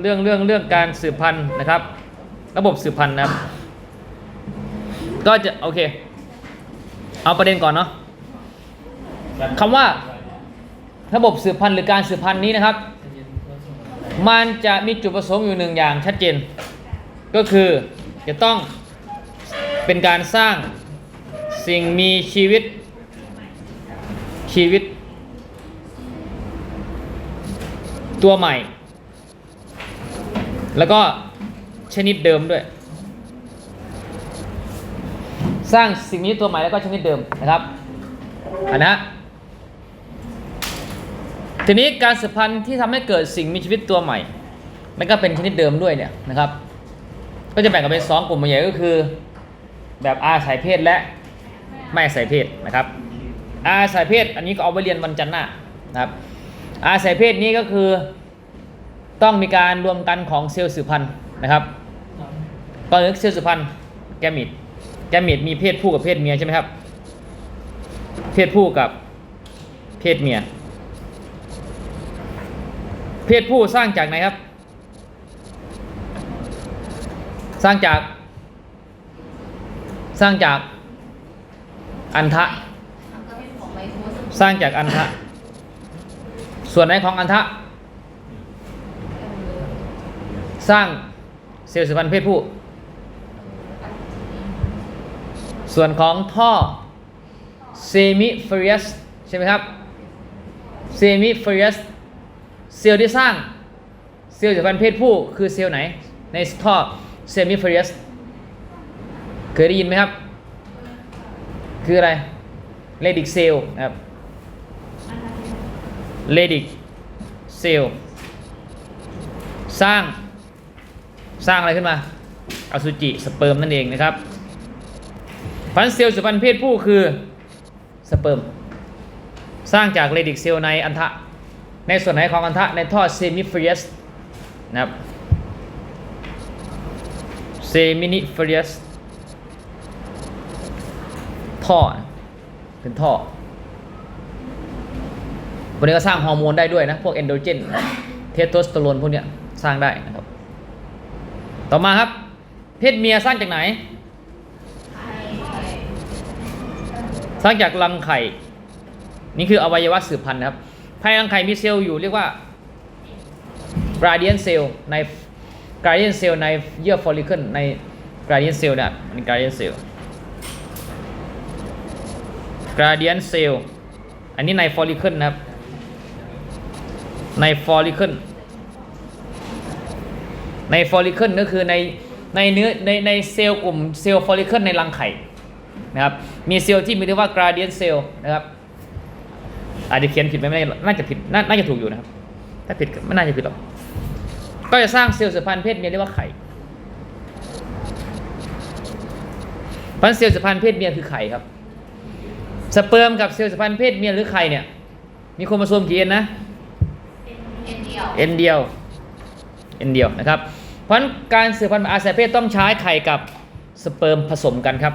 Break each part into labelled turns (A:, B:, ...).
A: เรื่องเรื่องเรื่องการสืบพันธุ์นะครับ ระบบสืบพันธุ์นะครับ ก็จะโอเค เอาประเด็นก่อนเนาะคำว่าระบบสืบพันธุ์หรือการสืบพันธุ์นี้นะครับ มันจะมีจุดประสงค์อยู่หนึ่งอย่างชัดเจน ก็คือจะต้องเป็นการสร้างสิ่งมีชีวิตชีวิต ตัวใหม่ แล้วก็ชนิดเดิมด้วย สร้างสิ่งนี้ตัวใหม่แล้วก็ชนิดเดิมนะครับอันนะทีนี้การสืบพันธุ์ที่ทำให้เกิดสิ่งมีชีวิตตัวใหม่ แล้วก็เป็นชนิดเดิมด้วยเนี่ยนะครับ ก็จะแบ่งกันเป็นสองกลุ่มใหญ่ก็คือ แบบอาศัยเพศและไม่อาศัยเพศนะครับอาศัยเพศอันนี้ก็เอาไว้เรียนวันจันทร์หน้านะครับอาศัยเพศนี้ก็คือ ต้องมีการรวมกันของเซลล์สืบพันธุ์นะครับก่อนอื่นเซลล์สืบพันธุ์แกมิดแกมิดมีเพศผู้กับเพศเมียใช่ไหมครับ เพศผู้กับเพศเมีย เพศผู้สร้างจากไหนครับ สร้างจาก สร้างจากอันทะ
B: ส
A: ร้างจากอันทะ ส่วนไหนของอันทะ สร้างเซลล์สืบพันธุ์เพศผู้ ส่วนของท่อเซมิเฟรียสใช่ไหมครับเซมิเฟรียสเซลล์ที่สร้างเซลล์สืบพันธุ์เพศผู้คือเซลล์ไหน ในท่อเซมิเฟรียสเคยได้ยินไหมครับ คืออะไรเลดิกเซลล์ครับเลดิกเซลล์สร้าง สร้างอะไรขึ้นมาอสุจิสเปิร์มนั่นเองนะครับพันเซลล์สืบพันธุ์เพศผู้คือสเปิร์มสร้างจากเรดิกเซลล์ในอันทะ ในส่วนไหนของอันทะในท่อเซมิฟรีสนะครับเซมินิฟรีสท่อเป็นท่อพวกนี้ก็สร้างฮอร์โมนได้ด้วยนะ พวกเอนโดรเจน เทสโทสเตอโรนพวกเนี้ยสร้างได้นะครับ ต่อมาครับ เพศเมียสร้างจากไหน สร้างจากรังไข่ นี่คืออวัยวะสืบพันธุ์ครับภายในรังไข่มีเซลล์อยู่เรียกว่า gradient cell ใน gradient cell ในเยื่อ follicle ใน gradient cell เนี่ยอัน gradient cell gradient cell อันนี้ใน follicle นะครับ ใน follicle ใน follicle ก็คือในในเนื้อในในเซลล์กลุ่มเซลล์ follicle ในรังไข่นะครับ มีเซลล์ที่มีเรียกว่า gradient cell นะครับอาจจะเขียนผิดไหมไม่ได้น่าจะผิดนาน่าจะถูกอยู่นะครับ ถ้าผิดก็ไม่น่าจะผิดหรอก ก็จะสร้างเซลล์สืบพันธุ์เพศเมียเรียกว่าไข่พันธุ์เซลล์สืบพันธุ์เพศเมียคือไข่ครับ สเปิร์มกับเซลล์สืบพันธุ์เพศเมียหรือไข่เนี่ย มีโครโมโซมกี่เอ็นนะ
B: เอ็นเดียว
A: เอ็นเดียว เอ็นเดียวนะครับ เพราะนั้นการสืบพันธุ์แบบอาศัยเพศต้องใช้ไข่กับสเปิร์มผสมกันครับ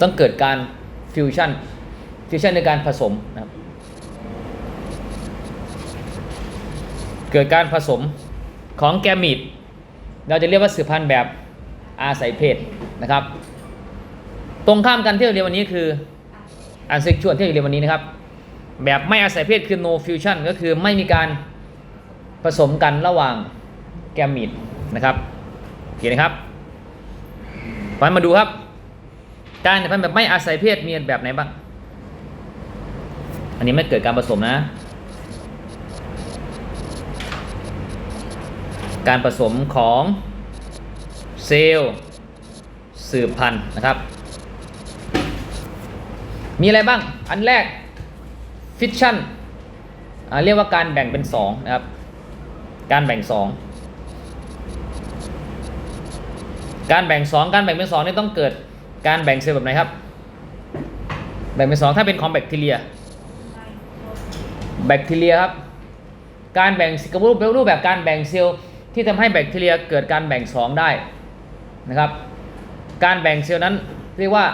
A: ต้องเกิดการฟิวชั่นฟิวชั่นในการผสมนะครับเกิดการผสมของแกมีดเราจะเรียกว่าสืบพันธุ์แบบอาศัยเพศนะครับ ตรงข้ามกันที่เราเรียนวันนี้คืออันเซ็กชวลที่เราเรียนวันนี้นะครับ แบบไม่อาศัยเพศคือ no fusion ก็คือไม่มีการผสมกันระหว่าง แกมีดนะครับโอเคนนะครับไปมาดูครับ การพันธุ์แบบไม่อาศัยเพศมีแบบไหนบ้าง อันนี้ไม่เกิดการผสมนะ การผสมของเซลล์สืบพันธุ์นะครับ มีอะไรบ้าง อันแรกฟิชชั่นเรียกว่าการแบ่งเป็น2นะครับ การแบ่ง 2 การแบ่ง 2 การแบ่งเป็น2นี่ต้องเกิดการแบ่งเซลล์แบบไหนครับ แบ่งเป็น 2 ถ้าเป็นของแบคทีเรีย แบคทีเรียครับ การแบ่งกับรูปรูปแบบการแบ่งเซลล์ที่ทำให้แบคทีเรียเกิดการแบ่ง 2 ได้นะครับ การแบ่งเซลล์นั้นเรียกว่า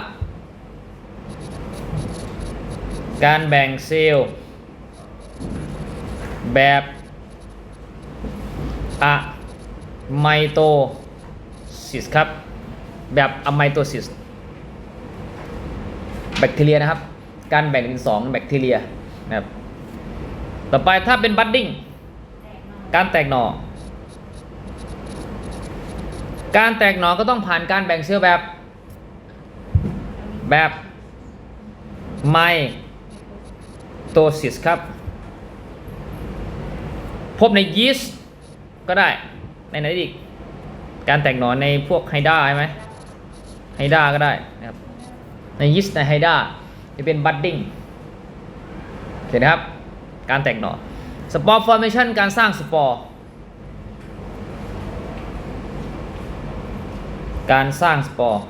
A: การแบ่งเซลล์แบบอะไมโต ซิสครับ แบบอะไมโตซิสแบคทีเรียนะครับ การแบ่งเป็นสองแบคทีเรียนะครับต่อไปถ้าเป็นบัดดิ้งการแตกหน่อ การแตกหน่อก็ต้องผ่านการแบ่งเซลล์แบบ แบบไมโตซิสครับ พบในยีสต์ก็ได้ในไหนอีก การแตกหน่อในพวกไฮด้าใช่ไหมไฮด้าก็ได้นะครับในยีสในไฮด้าจะเป็นบัดดิ้งโอเคนครับ การแตกหน่อสปอร์ฟอร์เมชันการสร้างสปอร์การสร้างสปอร์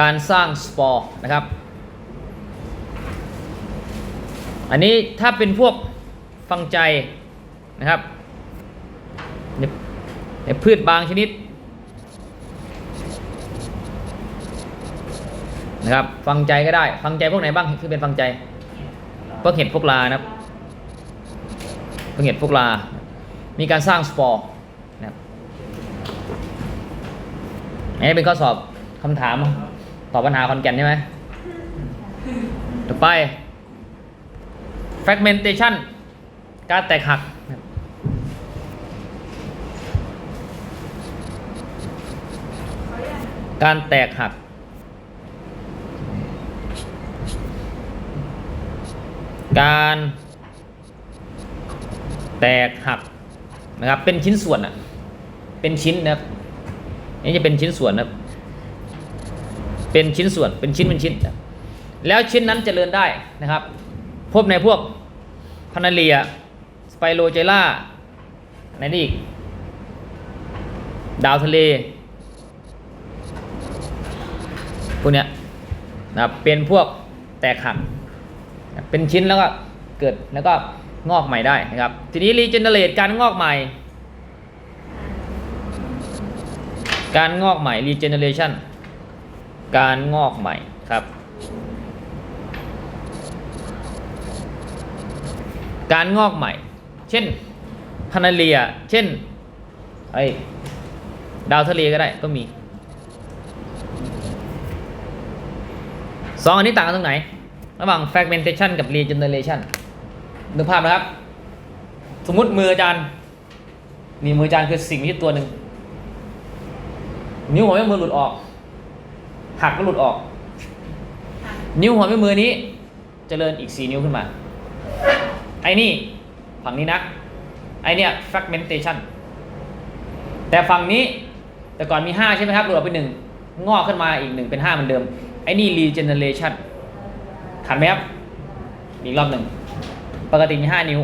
A: การสร้างสปอร์นะครับ อันนี้ถ้าเป็นพวกฟังใจ นะครับในในพืชบางชนิดนะครับ ฟังใจก็ได้ ฟังใจพวกไหนบ้างที่เป็นฟังใจพวกเห็ดพวกลานะครับพวกเห็ดพวกลา มีการสร้างสปอร์นะครับอันนี้เป็นข้อสอบคำถามตอบปัญหาคอนแกนใช่ไหมต่อไป fragmentation การแตกหักนะครับ การแตกหัก การแตกหักนะครับ เป็นชิ้นส่วนอะเป็นชิ้นนะครับนี่จะเป็นชิ้นส่วนนะเป็นชิ้นส่วนเป็นชิ้นเป็นชิ้น แล้วชิ้นนั้นเจริญได้นะครับ พบในพวกพานาเลียสไปโรเจล่าไหนนี่อีก ดาวทะเล พวกเนี้ยนะครับเป็นพวกแตกหัก เป็นชิ้นแล้วก็เกิดแล้วก็งอกใหม่ได้นะครับ ทีนี้รีเจนเนเรตการงอกใหม่ การงอกใหม่ regeneration การงอกใหม่ครับ การงอกใหม่ เช่นพานาเลีย เช่นไอ้ดาวทะเลก็ได้ก็มี สองอันนี้ต่างกันตรงไหน ระหว่าง fragmentation กับ regeneration นึกภาพนะครับ สมมุติมืออาจารย์ นี่มืออาจารย์คือสิ่งมีชีวิตตัวหนึ่ง นิ้วหัวแม่มือหลุดออก หักก็หลุดออก นิ้วหัวแม่มือนี้จเจริญอีกสี่นิ้วขึ้นมา ไอ้นี่ฝั่งนี้นะ ไอเนี่ย fragmentation แต่ฝั่งนี้แต่ก่อนมี5ใช่ไหมครับหลุดออกไปหนึ่งงอกขึ้นมาอีกหนึ่งเป็น5เหมือนเดิม ไอ้นี่ regeneration ทันไหมครับ อีกรอบหนึ่ง ปกติมี5นิ้ว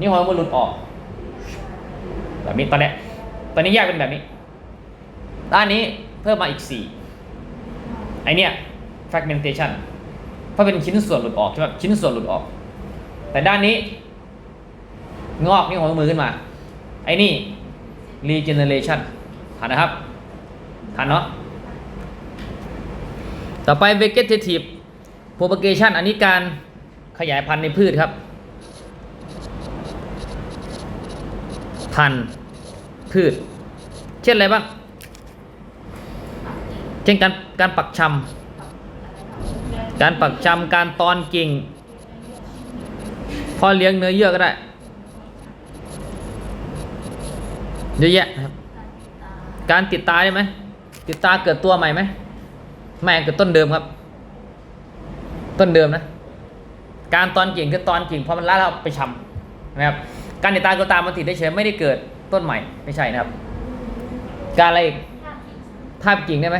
A: นิ้วหัวมือหลุดออก แบบนี้ตอนนี้ตอนนี้แยกเป็นแบบนี้ ด้านนี้เพิ่มมาอีก4ไอเนี่ย fragmentation เพราะเป็นชิ้นส่วนหลุดออกใช่ไหมชิ้นส่วนหลุดออก แต่ด้านนี้ งอกนิ้วหัวมือขึ้นมา ไอ้นี่ regeneration ทันนะครับ ทันเนาะ ต่อไป vegetative propagation อันนี้การขยายพันธุ์ในพืชครับ พันธุ์พืช เช่นอะไรบ้าง เช่นการการปักชำการปักชำการตอนกิ่งพอเลี้ยงเนื้อเยื่อก็ได้เยอะแยะนะครับ การติดตาได้ไหม ติดตาเกิดตัวใหม่ไหม ไม่เกิดต้นเดิมครับ ต้นเดิมนะ การตอนกิ่งคือตอนกิ่งพอมันละแล้วไปชำนะครับ การติดตาเกิดตามมันติดได้เฉยไม่ได้เกิดต้นใหม่ไม่ใช่นะครับ การอะไรอีกทาบกิ่งได้ไหม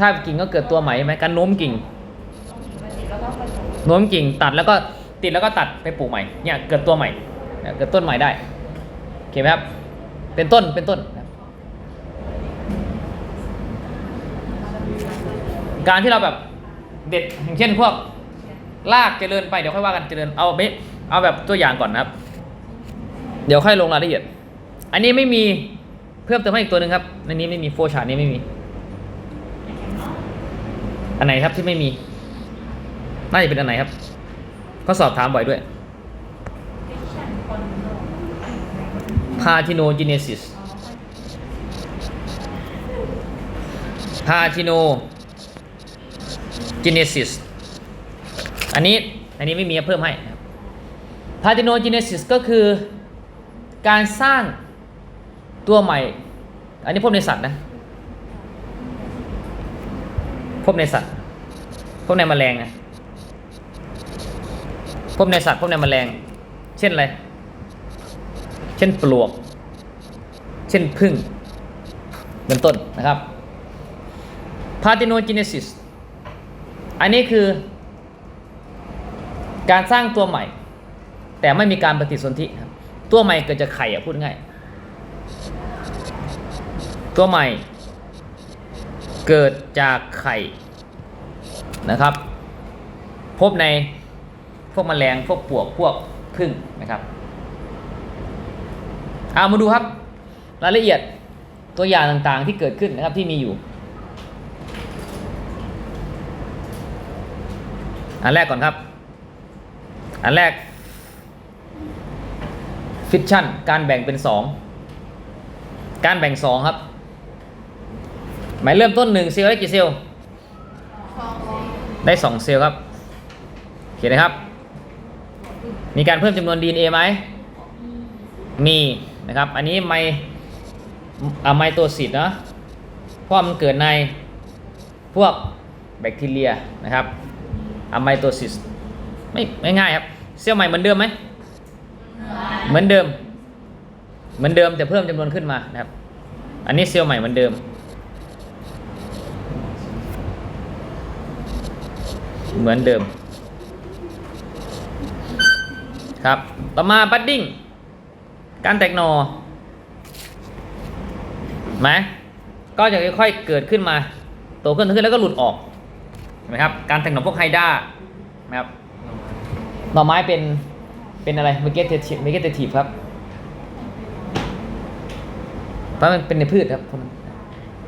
A: ทาบกิ่งก็เกิดตัวใหม่ไหมการโน้มกิ่งโน้มกิ่งตัดแล้วก็ติดแล้วก็ตัดไปปลูกใหม่เนี่ยเกิดตัวใหม่เนี่ยเกิดต้นใหม่ได้โอเคไหมครับเป็นต้นเป็นต้น การที่เราแบบเด็ดอย่างเช่นพวกลากเจริญไปเดี๋ยวค่อยว่ากันเจริญเอาเบเอาแบบตัวอย่างก่อนนะครับ เดี๋ยวค่อยลงรายละเอียด อันนี้ไม่มีเพิ่มเติมให้อีกตัวหนึ่งครับในนี้ไม่มีโฟชานี้ไม่มี อันไหนครับที่ไม่มี น่าจะเป็นอันไหนครับก็สอบถามบ่อยด้วยพาทิโนจีเนซิสพาทิโน genesis อันนี้อันนี้ไม่มีเพิ่มให้นะครับ parthenogenesis ก็คือการสร้างตัวใหม่ อันนี้พบในสัตว์นะ พบในสัตว์ พบในแมลงนะ พบในสัตว์ พบในแมลง เช่นอะไร เช่นปลวก เช่นพึ่ง เป็นต้นนะครับ parthenogenesis อันนี้คือ การสร้างตัวใหม่ แต่ไม่มีการปฏิสนธิครับ ตัวใหม่เกิดจากไข่อะพูดง่าย ตัวใหม่ เกิดจากไข่นะครับ พบในพวกแมลงพวกปวกพวกพึ่งนะครับเอามาดูครับ รายละเอียดตัวอย่างต่างๆที่เกิดขึ้นนะครับที่มีอยู่ อันแรกก่อนครับ อันแรกฟิชชั่นการแบ่งเป็น 2 การแบ่ง 2 ครับ หมายเริ่มต้น 1 เซลล์ได้กี่เซลล์
B: ฟองฟอง
A: ได้ 2 เซลล์ครับโอเคนนะครับ มีการเพิ่มจำนวน DNA ไหมมีนะครับ อันนี้ไมอะไมโตซิสเนะเพราะมันเกิดในพวกแบคทีเรียนะครับ อะไมโตซิสไม่ไม่ง่ายครับ เซลล์ใหม่เหมือนเดิมไหมเหมือนเดิม เหมือนเดิมแต่เพิ่มจำนวนขึ้นมานะครับ อันนี้เซลล์ใหม่เหมือนเดิม เหมือนเดิม ครับ ต่อมาบัดดิ้ง การแตกหนอไหมก็จะค่อยๆเกิดขึ้นมา โตขึ้นโตขึ้นแล้วก็หลุดออกเห็นไหมครับ การแตกหน่อพวกไฮด้านะครับหน่อไม้เป็นเป็นอะไรเมกเตทีฟเมกเตทีฟครับเพราะมันเป็นในพืชครับ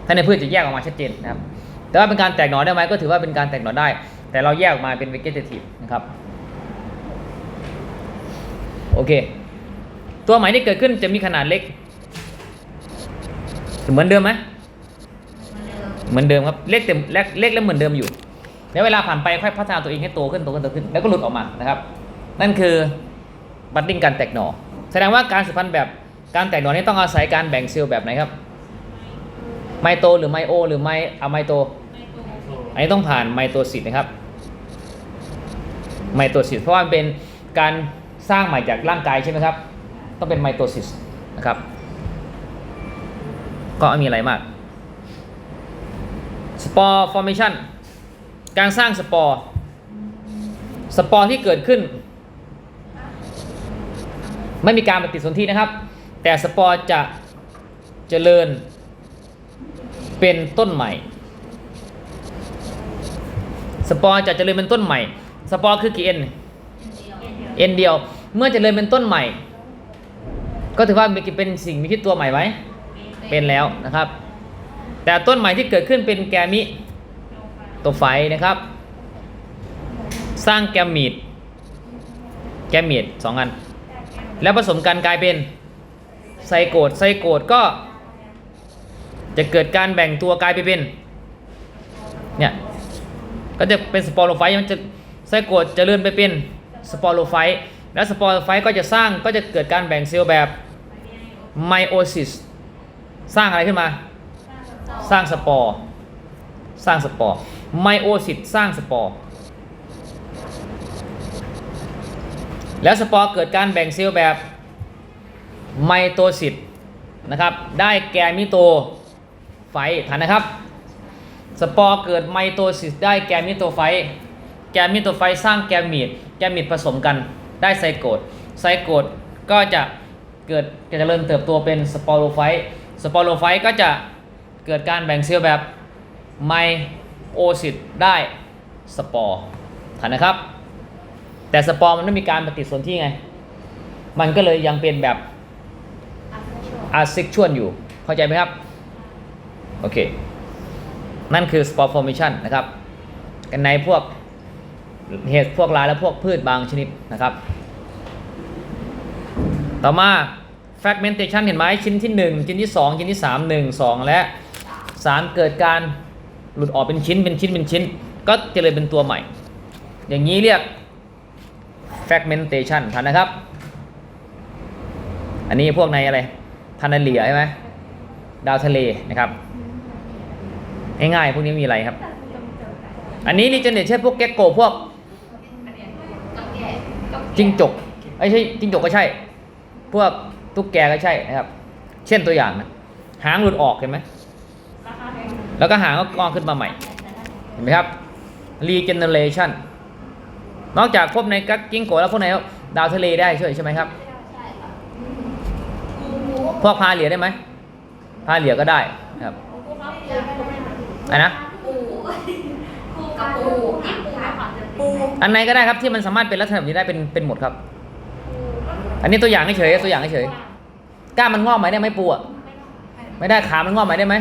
A: ถ้าในพืชจะแยกออกมาชัดเจนนะครับ แต่ว่าเป็นการแตกหน่อได้ไหมก็ถือว่าเป็นการแตกหน่อได้ แต่เราแยกออกมาเป็น vegetative นะครับ โอเค ตัวใหม่ที่เกิดขึ้นจะมีขนาดเล็ก เหมือนเดิมไหม
B: เหมือนเดิม
A: เหมือนเดิมครับ เล็กแต่เล็กเล็กและเหมือนเดิมอยู่ แล้วเวลาผ่านไปค่อยพัฒนาตัวเองให้โตขึ้นโตขึ้นโตขึ้น แล้วก็หลุดออกมานะครับ นั่นคือบัดดิ้งการแตกหน่อ แสดงว่าการสืบพันธุ์แบบการแตกหน่อนี้ต้องอาศัยการแบ่งเซลล์แบบไหนครับไมโตหรือไมโอ หรือไมอะไมโต อันนี้ต้องผ่านไมโตซิสนะครับ ไมโตซิสเพราะว่าเป็นการสร้างใหม่จากร่างกายใช่ไหมครับ ต้องเป็นไมโตซิสนะครับ ก็มีอะไรมากสปอร์ฟอร์เมชั่น การสร้างสปอร์ สปอร์ที่เกิดขึ้น ไม่มีการปฏิสนธินะครับ แต่สปอร์จะเจริญเป็นต้นใหม่ สปอร์จะเจริญเป็นต้นใหม่ สปอร์คือกี่เอ็น
B: เอ็นเดียว
A: เมื่อเจริญเป็นต้นใหม่ ก็ถือว่าเป็นสิ่งมีชีวิตตัวใหม่ไหมเป็นแล้วนะครับ แต่ต้นใหม่ที่เกิดขึ้นเป็นแกมิ ตัวไฟนะครับ สร้างแกมมีดแกมมีดสองอัน แล้วผสมกันกลายเป็นไซโกดไซโกดก็ จะเกิดการแบ่งตัวกลายไปเป็นเนี่ยก็จะเป็นสปอโรไฟต์มันจะไซโกดจะเลื่อนไปเป็นสปอโรไฟต์แล้วสปอโรไฟต์ก็จะสร้างก็จะเกิดการแบ่งเซลล์แบบไมโอซิสสร้างอะไรขึ้นมา สร้างสปอร์ สร้างสปอร์ ไมโอซิสสร้างสปอร์ แล้วสปอร์เกิดการแบ่งเซลล์แบบไมโตซิสนะครับ ได้แกมิโตไฟต์ฐานนะครับ สปอร์เกิดไมโตซิสได้แกมิโตไฟต์แกมิโตไฟต์สร้างแกมีด แกมีดผสมกันได้ไซโกดไซโกดก็จะเกิดจะเจริญเติบโตเป็นสปอโรไฟต์สปอโรไฟต์ก็จะเกิดการแบ่งเซลล์แบบไม โอซิสได้สปอร์ฐานนะครับ แต่สปอร์มันไม่มีการปฏิสนธิไง มันก็เลยยังเป็นแบบ
B: อัพชั่ว
A: อาเซ็กชวลอยู่ เข้าใจไหมครับ โอเค นั่นคือ spore formation นะครับกันในพวกเห็ดพวกลายและพวกพืชบางชนิดนะครับ ต่อมา fragmentation เห็นไหมชิ้นที่ 1 ชิ้นที่ 2 ชิ้นที่ 3 1 2 และ 3 เกิดการ หลุดออกเป็นชิ้นเป็นชิ้นเป็นชิ้น ก็จะเลยเป็นตัวใหม่ อย่างนี้เรียก fragmentation ทันนะครับ อันนี้พวกในอะไรพันนาเลียใช่ไหมดาวทะเลนะครับ ง่ายๆพวกนี้มีอะไรครับ อันนี้รีเจเนตเช่นพวกแกกโกพวกจิ้งจกไอ้ใช่จิ้งจกก็ใช่ พวกตุ๊กแกก็ใช่นะครับ เช่นตัวอย่างนะหางหลุดออกเห็นไหม
B: แล้
A: วก็หางก็งอกขึ้นมาใหม่ เห็นไหมครับ regeneration นอกจากพบในกักกิ้งโกะแล้วพวกไหนดาวทะเลได้ช่วยใช่ไหมครับ
B: ใช่ค่ะ
A: พวกพาเหลียได้ไหมพาเหลียก็ได้ครับอันนะ
B: ปูกับปูปู
A: อันไหนก็ได้ครับที่มันสามารถเป็นลักษณะแบบนี้ได้เป็นเป็นหมดครับ อันนี้ตัวอย่างเฉยๆตัวอย่างเฉยๆกล้ามันงอกไหมได้ไหมปูอะไม่ได้ขามันงอกไหมได้ไหม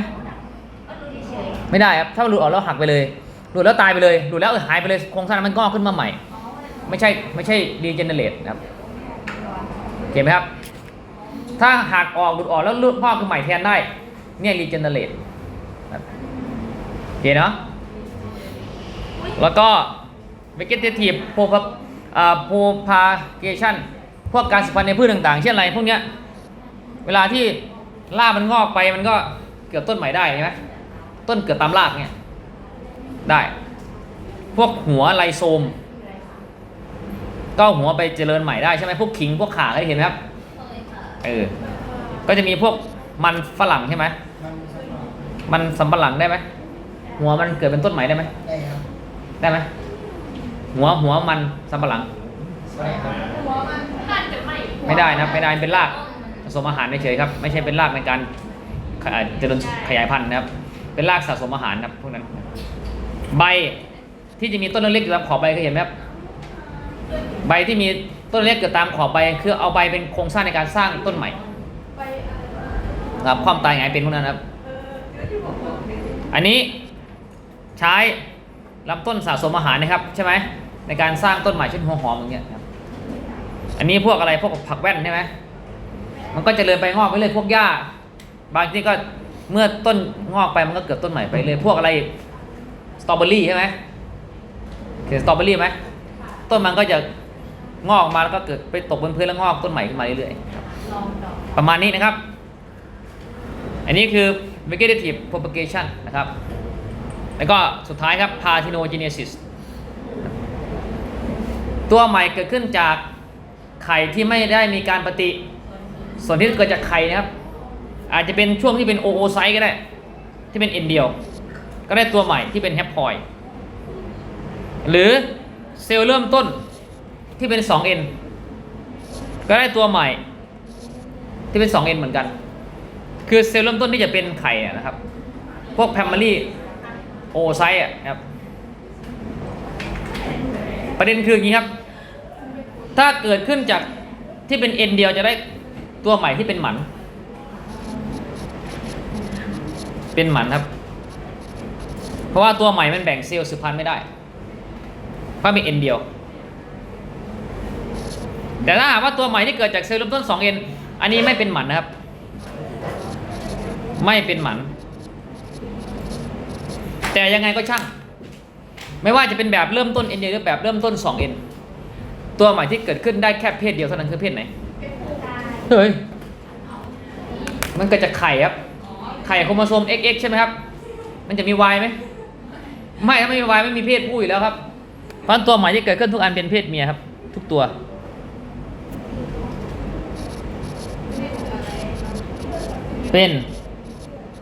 A: ไม่ได้ครับ ถ้ามันหลุดออกแล้วหักไปเลย หลุดแล้วตายไปเลย หลุดแล้วหายไปเลยโครงสร้างมันงอกขึ้นมาใหม่ ไม่ใช่ไม่ใช่รีเจเนเรตครับเห็นไหมครับ ถ้าหักออกหลุดออกแล้วเลือดงอกขึ้นใหม่แทนได้ เนี่ยรีเจเนเรตครับโอเคเนาะแล้วก็ vegetative propagation พวกการสืบพันธุ์ในพืชต่างๆ เช่นอะไรพวกเนี้ย เวลาที่รากมันงอกไปมันก็เกิดต้นใหม่ได้ใช่ไหม ต้นเกิดตามรากเนี่ยได้ พวกหัวไลโซม ก็เอาหัวไปเจริญใหม่ได้ใช่ไหมพวกขิงพวกข่าเคยเห็นไหมครับ
B: เคยค่ะ
A: เออก็จะมีพวกมันฝรั่งใช่ไหมมันสำปะหลังได้ไหมหัวมันเกิดเป็นต้นใหม่ได้ไหม
C: ได้ครับ
A: ได้ไหมหัวหัวมันสำปะหลัง
C: ได้ครับ
B: หัวมันน่าจะไม่
A: ไม่ได้นะไม่ได้เป็นรากผสมอาหารเฉยๆครับ ไม่ใช่เป็นรากในการขเอ่อเจริญขยายพันธุ์นะครับ เป็นรากสะสมอาหารนะครับพวกนั้น ใบที่จะมีต้นเล็กๆอยู่ตามขอบใบเคยเห็นไหมครับใบที่มีต้นเล็กเกิดตามขอบใบ คือเอาใบเป็นโครงสร้างในการสร้างต้นใหม่ครับความตายไงายเป็นพวกนั้นครับ อันนี้ใช้ลำต้นสะสมอาหารนะครับใช่ไหมในการสร้างต้นใหม่เช่นหัวหอมอย่างเงี้ยครับอันนี้พวกอะไรพวกผักแว่นใช่ไหมมันก็จเจริญไปงอกไปเลยพวกหญ้า บางที่ก็ เมื่อต้นงอกไปมันก็เกิดต้นใหม่ไปเลย พวกอะไรสตรอเบอรี่ใช่ไหมเห็นสตรอเบอรี่ไหมต้นมันก็จะงอกออกมาแล้วก็เกิดไปตกบนพื้นแล้วงอกต้นใหม่ขึ้นมาเรื่อยๆประมาณนี้นะครับ อันนี้คือ vegetative propagation นะครับ แล้วก็สุดท้ายครับ parthenogenesis ตัวใหม่เกิดขึ้นจากไข่ที่ไม่ได้มีการปฏิ ส่วนที่เกิดจากไข่นะครับ อาจจะเป็นช่วงที่เป็นโอไซต์ก็ได้ ที่เป็นเอ็นเดียว ก็ได้ตัวใหม่ที่เป็นแฮปพอยด์หรือเซลล์เริ่มต้นที่เป็น 2N ก็ได้ตัวใหม่ที่เป็น 2N เหมือนกัน คือเซลล์เริ่มต้นที่จะเป็นไข่นะครับ พวกแพมมารีโอไซต์อะนะครับ ประเด็นคืออย่างนี้ครับ ถ้าเกิดขึ้นจากที่เป็นเอ็นเดียวจะได้ตัวใหม่ที่เป็นหมัน เป็นหมันครับ เพราะว่าตัวใหม่มันแบ่งเซลล์สืบพันธุ์ไม่ได้เพราะเป็นเอ็นเดียว แต่ถ้าหากว่าตัวใหม่ที่เกิดจากเซลล์เริ่มต้น 2N อันนี้ไม่เป็นหมันนะครับ ไม่เป็นหมัน แต่ยังไงก็ช่าง ไม่ว่าจะเป็นแบบเริ่มต้น N เดียวหรือแบบเริ่มต้น 2N ตัวใหม่ที่เกิดขึ้นได้แค่เพศเดียวเท่านั้นคือเพศไหนเฮ้ยมันเกิดจากไข่ครับ ไข่โครโมโซม XX ใช่ไหมครับ มันจะมี Y ไหมไม่ถ้าไม่มี Y ไม่มีเพศผู้อยู่แล้วครับ เพราะฉะนั้นตัวใหม่ที่เกิดขึ้นทุกอันเป็นเพศเมียครับ ทุกตัว เป็น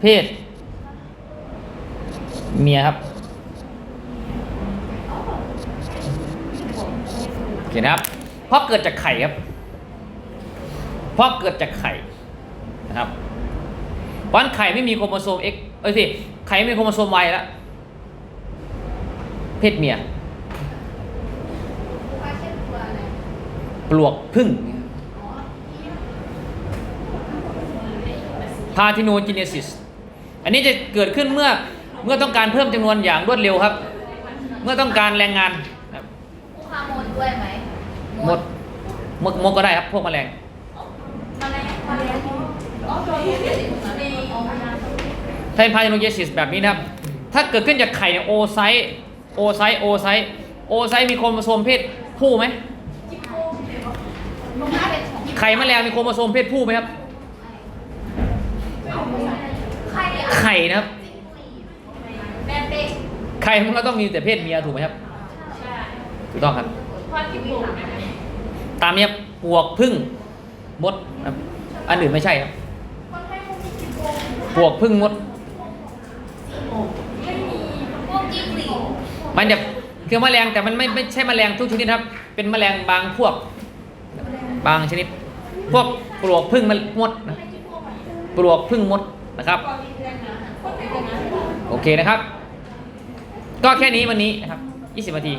A: เพศ เมียครับโอเคนะครับ เพราะเกิดจากไข่ครับ เพราะเกิดจากไข่นะครับ เพราะฉะนั้นไข่ไม่มีโครโมโซม X เอ้ยสิไข่ไม่มีโครโมโซม Y แล้วเพศเมีย
B: ว่าเช่นตัวอะไร
A: ปลวกพึ่งพาทิโนจิเนซิส อันนี้จะเกิดขึ้นเมื่อเมื่อต้องการเพิ่มจำนวนอย่างรวดเร็วครับ เมื่อต้องการแรงงาน
B: ผู้ฮาร์โมนด้วยไหม
A: หมดหมดมดก็ได้ครับพวกแมลง
B: แมลงแมลง
A: ถ้าเป็นพาราโนเยซิสแบบนี้นะครับ ถ้าเกิดขึ้นจากไข่เนี่ยโอไซต์โอไซต์โอไซต์โอไซต์มีโครโมโซมเพศผู้ไหมไข่แมลงมีโครโมโซมเพศผู้ไหมครับไข่นะครับ
B: แม่เป็ด
A: ไข่มันก็ต้องมีแต่เพศเมียถูกไหมครับ
B: ใช่
A: ถูกต้องครับ
B: ควันที่ปลูก
A: ตามเนี้ยปวกพึ่งมดนะครับอันอื่นไม่ใช่ครับปวกพึ่งมด
B: พวกจิ้งหรีด
A: มันจะคือแมลงแต่มันไม่ไม่ใช่แมลงทุกชนิดครับ เป็นแมลงบางพวก บางชนิด พวกปลวกพึ่งมันมดนะปลวกพึ่งมดนะครับ โอเคนะครับ ก็แค่นี้วันนี้นะครับ 20นาที